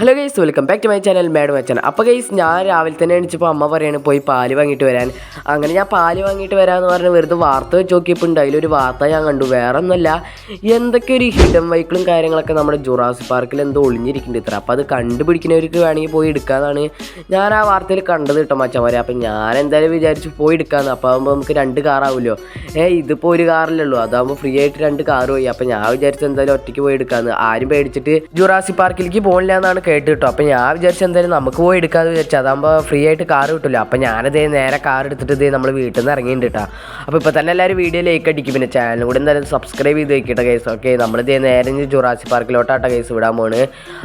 Hello guys welcome back to my channel madam അച്ഛൻ അപ്പോൾ guys ഞാൻ രാവിലെ തന്നെ എണിച്ചപ്പോൾ അമ്മ പറയാണ് പോയി പാൽ വാങ്ങിയിട്ട് വരാൻ. അങ്ങനെ ഞാൻ പാൽ വാങ്ങിയിട്ട് വരാമെന്ന് പറഞ്ഞ് വെറുതെ വാർത്ത വെച്ച് നോക്കിയപ്പോൾ ഉണ്ട് അതിലൊരു വാർത്ത ഞാൻ കണ്ടു. വേറെ ഒന്നുമല്ല എന്തൊക്കെ ഒരു ഹിഡൻ വൈക്കിളും കാര്യങ്ങളൊക്കെ നമ്മുടെ ജുറാസി പാർക്കിൽ എന്തോ ഒളിഞ്ഞിരിക്കുന്നുണ്ട് ഇത്ര. അപ്പോൾ അത് കണ്ടുപിടിക്കുന്നവർക്ക് വേണമെങ്കിൽ പോയി എടുക്കാമെന്നാണ് ഞാൻ ആ വാർത്തയിൽ കണ്ടത് കേട്ടോ മച്ചന്മാരെ അപ്പം ഞാൻ എന്തായാലും വിചാരിച്ചു പോയി എടുക്കാന്ന്. അപ്പോൾ ആകുമ്പോൾ നമുക്ക് രണ്ട് കാറാവുമല്ലോ ഏ ഇതിപ്പോൾ ഒരു കാറല്ലേ ഉള്ളൂ അതാകുമ്പോൾ ഫ്രീ ആയിട്ട് രണ്ട് കാർ പോയി. അപ്പം ഞാൻ വിചാരിച്ചു എന്തായാലും ഒറ്റയ്ക്ക് പോയി എടുക്കാമെന്ന് ആരും പേടിച്ചിട്ട് ജുറാസി പാർക്കിലേക്ക് പോകില്ല എന്നാണ് കേട്ട് കിട്ടും അപ്പം ഞാൻ വിചാരിച്ചു എന്തായാലും നമുക്ക് പോയി എടുക്കാമെന്ന് വിചാരിച്ചു. അതാകുമ്പോൾ ഫ്രീ ആയിട്ട് കാർ കിട്ടില്ല അപ്പം ഞാനതേ നേരെ കാർ എടുത്തിട്ട് ഇതേ നമ്മൾ വീട്ടിൽ നിന്ന് ഇറങ്ങിയിട്ടുണ്ട് കേട്ടോ അപ്പോൾ ഇപ്പോൾ തന്നെ എല്ലാവരും വീഡിയോ ലൈക്ക് അടിക്കും. പിന്നെ ചാനലും കൂടെ എന്തായാലും സബ്സ്ക്രൈബ് ചെയ്ത് വെക്കട്ടെ കേസ് ഓക്കെ നമ്മളിതേ നേരെ ഇനി ജുറാസി പാർക്കിലോട്ടാട്ടോ കേസ് വിടാൻ പോണ്.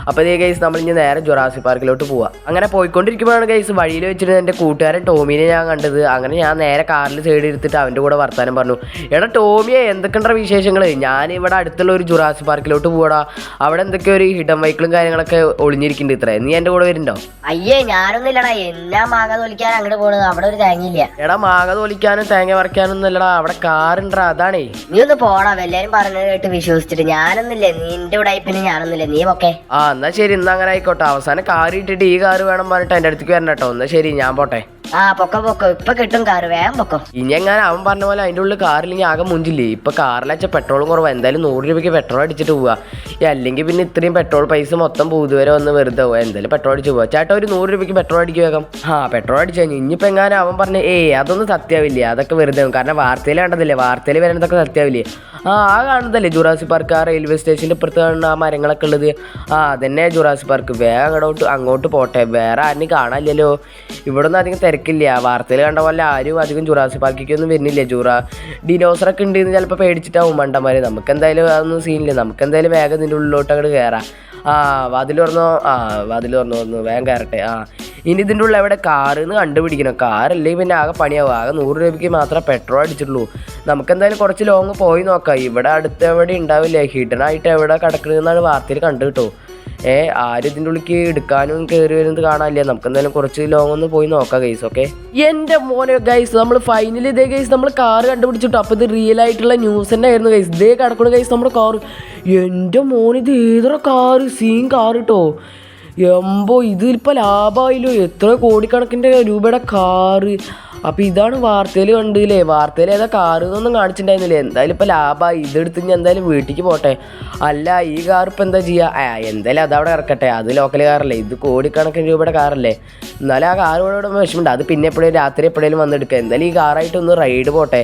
അപ്പോൾ ഇതേ കേസ് നമ്മൾ ഇനി നേരെ ജുറാസി പാർക്കിലോട്ട് പോവാം. അങ്ങനെ പോയിക്കൊണ്ടിരിക്കുമ്പോഴാണ് കേസ് വഴിയിൽ വെച്ചിട്ട് എന്റെ കൂട്ടുകാരൻ ടോമിനെ ഞാൻ കണ്ടത്. അങ്ങനെ ഞാൻ നേരെ കാറിൽ സൈഡ് എടുത്തിട്ട് അവന്റെ കൂടെ വർത്താനം പറഞ്ഞു. എടാ ടോമിയെ എന്തൊക്കെയുണ്ട വിശേഷങ്ങൾ ഞാൻ ഇവിടെ അടുത്തുള്ള ഒരു ജുറാസി പാർക്കിലോട്ട് പോടാ അവിടെ എന്തൊക്കെയോ ഒരു ഹിഡൻ വൈക്കിളും കാര്യങ്ങളൊക്കെ ഒളിഞ്ഞിരിക്കുന്നുണ്ട് ഇത്ര. നീ എന്റെ കൂടെ വരുന്നുണ്ടോ? അയ്യേ ഞാനൊന്നുമില്ലടാ. എന്നാ മാങ്ങ തോലിക്കാൻ അങ്ങോട്ട് പോണത്. അവിടെ ഒരു തേങ്ങയില്ല. എടാ മാങ്ങ തോലിക്കാനും തേങ്ങ പറിക്കാനൊന്നും അല്ലടാ അവിടെ കാറുണ്ടാ അതാണേ. നീ ഒന്ന് പോടാ. എല്ലാരും പറഞ്ഞത് കേട്ട് വിശ്വസിച്ചിട്ട് ഞാനൊന്നുമില്ല. നിന്റെ ഉടായ്പിന് ഞാനൊന്നുമില്ല. നീ ഒക്കെ ആ എന്നാ ശരി. എന്നാ അങ്ങനെ ആയിക്കോട്ടെ. അവസാനം കാർ ഇട്ടിട്ട് ഈ കാറ് വേണം പറഞ്ഞിട്ട് എന്റെ അടുത്തേക്ക് വരണം കേട്ടോ. എന്നാ ശരി ഞാൻ പോട്ടെ. ആ പൊക്ക പൊക്കോ. ഇപ്പൊ കിട്ടും കാറ് വേഗം പൊക്കോ. ഇനി എങ്ങനെ അവൻ പറഞ്ഞ പോലെ അതിന്റെ ഉള്ളിൽ കാറില്ലെങ്കിൽ ആകെ മുഞ്ചില്ലേ? ഇപ്പൊ കാറിലച്ച പെട്രോളും കുറവാ. എന്തായാലും നൂറ് രൂപയ്ക്ക് പെട്രോൾ അടിച്ചിട്ട് പോവാ. അല്ലെങ്കിൽ പിന്നെ ഇത്രയും പെട്രോൾ പൈസ മൊത്തം പൂതുവരെ വന്ന് വെറുതെ പോവാ. എന്തായാലും പെട്രോൾ അടിച്ച് പോവാ. ചേട്ടാ ഒരു നൂറ് രൂപയ്ക്ക് പെട്രോൾ അടിക്കുക വേഗം. ആ പെട്രോൾ അടിച്ചു കഴിഞ്ഞു. ഇനിയിപ്പോ എങ്ങാനും അവൻ പറഞ്ഞ ഏയ് അതൊന്നും സത്യാവില്ല? അതൊക്കെ വെറുതെ. കാരണം വാർത്തയിൽ കണ്ടതില്ലേ? വാർത്തയിൽ വരുന്നതൊക്കെ സത്യാവില്ലേ? ആ ആ കാണുന്നതല്ലേ? ജുറാസി പാർക്ക് ആ റെയിൽവേ സ്റ്റേഷന്റെ ഇപ്പുറത്ത് കാണുന്ന ആ മരങ്ങളൊക്കെ ഉള്ളത്. ആ അതന്നെ ജുറാസി പാർക്ക്. വേഗം അങ്ങോട്ട് അങ്ങോട്ട് പോട്ടെ. വേറെ ആരും കാണാനില്ലല്ലോ. ഇവിടെ ഒന്നും അധികം തിരക്കില്ല. വാർത്തയിൽ കണ്ട പോലെ ആരും അധികം ജുറാസി പാർക്കിക്കൊന്നും വരുന്നില്ല. ജുറ ഡിനോസറൊക്കെ ഉണ്ട് എന്ന് ചിലപ്പോൾ പേടിച്ചിട്ടാവും മണ്ടന്മാർ നമുക്ക് എന്തായാലും അതൊന്നും സീനില്ല. നമുക്ക് എന്തായാലും വേഗം ഇതിന്റെ ഉള്ളിലോട്ട് അങ്ങോട്ട് കയറാം ആ വാതിൽ തുറന്നോ? ആ വാതിൽ തുറന്നു? തുറന്നു വേഗം കയറട്ടെ ആ ഇനി ഇതിന്റെ ഉള്ളിൽ എവിടെ കാറിന്ന് കണ്ടുപിടിക്കണം. കാറല്ലെങ്കിൽ പിന്നെ ആകെ പണിയാവും. ആകെ നൂറ് രൂപയ്ക്ക് മാത്രമേ പെട്രോൾ അടിച്ചിട്ടുള്ളൂ. നമുക്ക് എന്തായാലും കുറച്ച് ലോങ് പോയി നോക്കാം. ഇവിടെ അടുത്ത് എവിടെ ഉണ്ടാവില്ല? ഹിഡൻ ആയിട്ട് എവിടെ കിടക്കണമെന്നാണ് വാർത്തയിൽ കണ്ടു കിട്ടോ. ഏ ആരും ഇതിന്റെ ഉള്ളിക്ക് എടുക്കാനും കയറി വരുന്നത് കാണാനില്ല. നമുക്ക് എന്തായാലും കുറച്ച് ലോങ് ഒന്ന് പോയി നോക്കാം ഗൈസ് ഓക്കെ എന്റെ മോനെ ഗൈസ് നമ്മൾ ഫൈനലി ഇതേ ഗൈസ് നമ്മൾ കാർ കണ്ടുപിടിച്ചിട്ടു. അപ്പോൾ ഇത് റിയൽ ആയിട്ടുള്ള ന്യൂസ് തന്നെ ആയിരുന്നു ഗൈസ് ഇതേ കിടക്കുന്ന ഗൈസ് നമ്മുടെ കാർ എന്റെ മോൻ ഇത് ഏതൊരു കാർ സീൻ കാർ കേട്ടോ എമ്പോ ഇതിപ്പോ ലാഭമായില്ലോ എത്ര കോടിക്കണക്കിന്റെ രൂപയുടെ കാറ് അപ്പോൾ ഇതാണ് വാർത്തയിൽ കണ്ടില്ലേ? വാർത്തയിൽ ഏതാ കാറ് ഒന്നും കാണിച്ചിട്ടുണ്ടായിരുന്നില്ലേ? എന്തായാലും ഇപ്പോൾ ലാഭമായി ഇതെടുത്ത് ഞാൻ എന്തായാലും വീട്ടിലേക്ക് പോട്ടെ. അല്ല ഈ കാർ ഇപ്പം എന്താ ചെയ്യുക ആ എന്തായാലും അതവിടെ ഇറക്കട്ടെ. അത് ലോക്കൽ കാറല്ലേ ഇത് കോടിക്കണക്കിന് രൂപയുടെ കാറല്ലേ എന്നാലും ആ കാർ ഇവിടെ വിഷമമുണ്ട്. അത് പിന്നെ എപ്പോഴും രാത്രി എപ്പോഴേലും വന്നെടുക്കുക എന്തായാലും ഈ കാറായിട്ട് ഒന്ന് റൈഡ് പോട്ടെ.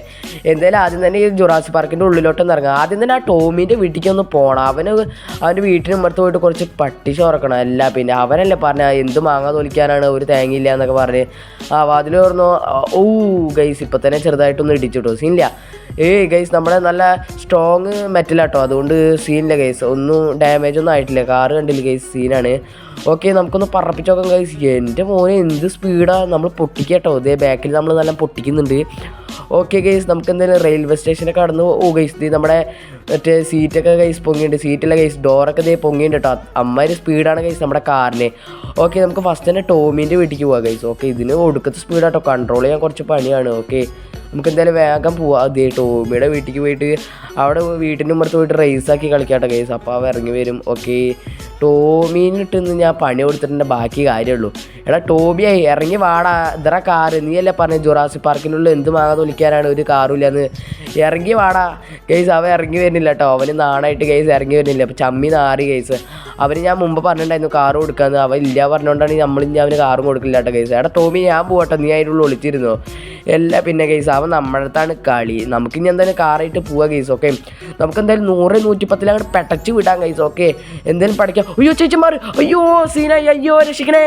എന്തായാലും ആദ്യം തന്നെ ഈ ജുറാസി പാർക്കിന്റെ ഉള്ളിലോട്ടൊന്ന് ഇറങ്ങുക. ആദ്യം തന്നെ ആ ടോമിന്റെ വീട്ടിലേക്ക് ഒന്ന് പോകണം അവന് അവന്റെ വീട്ടിന് മുമ്പത്ത് പോയിട്ട് കുറച്ച് പട്ടി ചോറക്കണം. അല്ല പിന്നെ അവനല്ലേ പറഞ്ഞ എന്ത് മാങ്ങ തൊലിക്കാനാണ് ഒരു തേങ്ങയില്ല എന്നൊക്കെ പറഞ്ഞ് ആ വാതിൽ തുറന്നു. ഓ ഗൈസ് ഇപ്പോൾ തന്നെ ചെറുതായിട്ടൊന്നും ഇടിച്ചിട്ടോ. സീനില്ല. ഏയ് ഗൈസ് നമ്മുടെ നല്ല സ്ട്രോങ് മെറ്റലാട്ടോ അതുകൊണ്ട് സീനില്ല ഗൈസ് ഒന്നും ഡാമേജ് ഒന്നും ആയിട്ടില്ല. കാറ് കണ്ടില്ല ഗൈസ് സീനാണ്. ഓക്കെ നമുക്കൊന്ന് പറപ്പിച്ച് നോക്കാം ഗൈസ് എന്റെ മോനെ എന്ത് സ്പീഡാണ് നമ്മൾ പൊട്ടിക്കട്ടോ. ഇതേ ബാക്കിൽ നമ്മൾ നല്ല പൊട്ടിക്കുന്നുണ്ട്. ഓക്കെ ഗൈസ് നമുക്ക് എന്തായാലും റെയിൽവേ സ്റ്റേഷനൊക്കെ കടന്നു ഓ ഗൈസ് ഇത് നമ്മുടെ മറ്റേ സീറ്റൊക്കെ ഗൈസ് പൊങ്ങിയിട്ടുണ്ട് സീറ്റിലെ ഗൈസ് ഡോറൊക്കെ ഇതേ പൊങ്ങിയിട്ടുണ്ട് കേട്ടോ അമ്മാതിരി സ്പീഡാണ് ഗൈസ് നമ്മുടെ കാറിന് ഓക്കെ നമുക്ക് ഫസ്റ്റ് തന്നെ ടോമിന്റെ വീട്ടിലേക്ക് പോവാം ഗൈസ് ഓക്കെ ഇതിന് ഒടുക്കത്തെ സ്പീഡാട്ടോ കൺട്രോൾ ചെയ്യാൻ കുറച്ച് പണിയാണ് ഓക്കെ നമുക്ക് എന്തായാലും വേഗം പോവാം. അതേ ടോമിയുടെ വീട്ടിലേക്ക് പോയിട്ട് അവിടെ വീട്ടിന്റെ മുമ്പത്ത് പോയിട്ട് റേസാക്കി കളിക്കാട്ടോ ഗൈസ് അപ്പോൾ അവ ഇറങ്ങി വരും ഓക്കെ ടോമീനിട്ട് ഞാൻ പണി കൊടുത്തിട്ടുണ്ട് ബാക്കി കാര്യമുള്ളൂ എടാ ടോബിയായി ഇറങ്ങി വാടാ. ഇതറ കാറ്. നീയല്ലേ പറഞ്ഞു ജുറാസി പാർക്കിനുള്ളിൽ എന്ത് മാങ്ങ തൊലിക്കാനാണ് ഒരു കാറും എന്ന് ഇറങ്ങി വാടാ. കേസ് അവൻ ഇറങ്ങി വരുന്നില്ല കേട്ടോ. അവന് നാണായിട്ട് കേസ് ഇറങ്ങി വരുന്നില്ല. അപ്പം ചമ്മി നാറി കേസ് അവന് ഞാൻ മുമ്പ് പറഞ്ഞിട്ടുണ്ടായിരുന്നു കാറ് കൊടുക്കാന്ന്. അവൻ ഇല്ല പറഞ്ഞുകൊണ്ടാണ് നമ്മൾ ഇനി അവന് കാറും കൊടുക്കില്ല കേട്ടോ കേസ് എടാ ടോമി ഞാൻ പോകട്ടെ നീ അതിനുള്ള ഒളിച്ചിരുന്നോ? എല്ലാം പിന്നെ കേസ് അവൻ നമ്മുടെ അടുത്താണ് കളി. നമുക്ക് ഇനി എന്തായാലും കാറായിട്ട് പോവാ കേസ് ഓക്കെ? നമുക്ക് എന്തായാലും നൂറ് നൂറ്റിപ്പത്തിൽ അങ്ങോട്ട് പെട്ടച്ച് വിടാം ഗൈസ് ഓക്കെ? എന്തായാലും പഠിക്കാം. അയ്യോ ചേച്ചിമാർ അയ്യോ സീനായി. അയ്യോ രക്ഷിക്കണേ.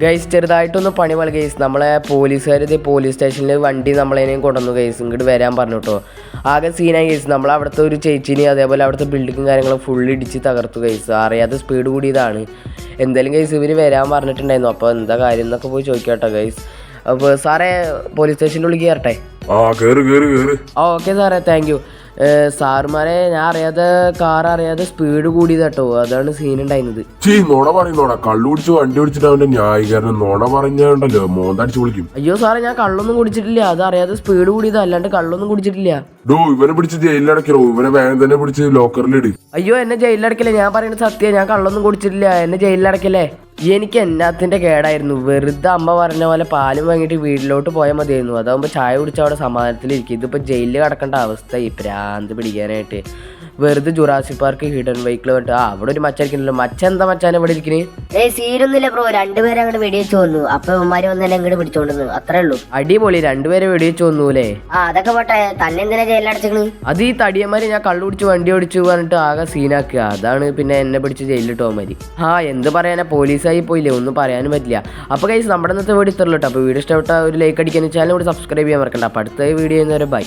ഗൈസ് ചെറുതായിട്ടൊന്ന് പണി പോലെ ഗൈസ് നമ്മളെ പോലീസുകാർ ഇത് പോലീസ് സ്റ്റേഷനിൽ വണ്ടി നമ്മളതിനെയും കൊണ്ടുവന്നു ഗൈസ് ഇങ്ങോട്ട് വരാൻ പറഞ്ഞു കേട്ടോ ആകെ സീനായി ഗൈസ് നമ്മൾ അവിടുത്തെ ഒരു ചേച്ചിനി അതേപോലെ അവിടുത്തെ ബിൽഡിങ്ങും കാര്യങ്ങളും ഫുള്ള് ഇടിച്ച് തകർത്തു ഗൈസ് അറിയാതെ സ്പീഡ് കൂടിയതാണ്. എന്തായാലും ഗൈസ് ഇവർ വരാൻ പറഞ്ഞിട്ടുണ്ടായിരുന്നു. അപ്പോൾ എന്താ കാര്യം എന്നൊക്കെ പോയി ചോദിക്കാട്ടോ ഗൈസ് അപ്പോൾ സാറേ പോലീസ് സ്റ്റേഷന്റെ ഉള്ളിൽ കയറട്ടെ ആ ആ ഓക്കെ സാറേ. താങ്ക് യു സാറുമാരെ ഞാൻ അറിയാതെ കാർ അറിയാതെ സ്പീഡ് കൂടിയത് കേട്ടോ അതാണ് സീൻ ഉണ്ടായിരുന്നത്. ചീ നോണ പറയുന്നോടാ കള്ളു കുടിച്ച് വണ്ടി ഓടിച്ചിട്ട് അവന്റെ ന്യായീകരണം നോണ പറഞ്ഞുണ്ടല്ലോ മോന്തടിച്ച് വിളിക്കും. അയ്യോ സാറേ ഞാൻ കള്ളൊന്നും കുടിച്ചിട്ടില്ല. അത് അറിയാതെ സ്പീഡ് കൂടിയത്. അല്ലാണ്ട് കള്ളൊന്നും കുടിച്ചിട്ടില്ല. ഡോ ഇവനെ പിടിച്ച് ജയിലിലടക്കോ ഇവനെ വേഗം തന്നെ പിടിച്ച് ലോക്കറിലിട് അയ്യോ എന്നെ ജയിലിലടക്കില്ല ഞാൻ പറയുന്നത് സത്യം. ഞാൻ കള്ളൊന്നും കുടിച്ചിട്ടില്ല. എന്നെ ജയിലിലടക്കല്ലേ എനിക്ക് എന്നാത്തിന്റെ കേടായിരുന്നു. വെറുതെ അമ്മ പറഞ്ഞ പോലെ പാലും വാങ്ങിയിട്ട് വീട്ടിലോട്ട് പോയാൽ മതിയായിരുന്നു. അതാകുമ്പോൾ ചായ കുടിച്ച് അവിടെ സമാധാനത്തിലിരിക്കും. ഇതിപ്പോൾ ജയിലിൽ കിടക്കേണ്ട അവസ്ഥ. ഈ പ്രാന്ത് പിടിക്കാനായിട്ട്. വെറുതെ ജുറാസി പാർക്ക് ഹിഡൻ വെഹിക്കിൾ പറഞ്ഞിട്ട് ആ അവിടെ ഒരു മച്ചായിരിക്കണല്ലോ മച്ച എന്താ മച്ചാനെ ഇവിടെ ഇരിക്കണേ? ഏയ് സീനൊന്നുമില്ല ബ്രോ രണ്ടുപേരെ അങ്ങോട്ട് വെടിവെച്ച് വന്നു അപ്പൊ ഇവന്മാര് വന്ന് എന്നെ അങ്ങോട്ട് പിടിച്ചോണ്ടെന്നു. അത്രേ ഉള്ളൂ. അടിപൊളി. രണ്ടുപേരെ വെടിവെച്ച് വന്നൂലേ ആ അതൊക്കെ പോട്ടെ. തന്നെ എന്തിനാ ജയിലടച്ചേക്കണ് അത് ഈ തടിയന്മാര് ഞാൻ കള്ളു പിടിച്ച് വണ്ടി ഓടിച്ചു പറഞ്ഞിട്ട് ആകെ സീനാക്കുക. അതാണ് പിന്നെ എന്നെ പിടിച്ച് ജയിലിൽ പോകാൻ ആ എന്ത് പറയാനാ? പോലീസായി പോയില്ലേ? ഒന്നും പറയാനും പറ്റില്ല. അപ്പൊ കൈസ് നമ്മുടെ ഇന്നത്തെ വീഡിയോ ഇത്രയുള്ളൂ കേട്ടോ. അപ്പോൾ വീഡിയോ ഇഷ്ടപ്പെട്ട ഒരു ലൈക്ക് അടിക്കാൻ ചാനൽ കൂടി സബ്സ്ക്രൈബ് ചെയ്യാൻ മറക്കണ്ട. അപ്പോൾ അടുത്ത വീഡിയോ ചെയ്യുന്നവരെ ബൈ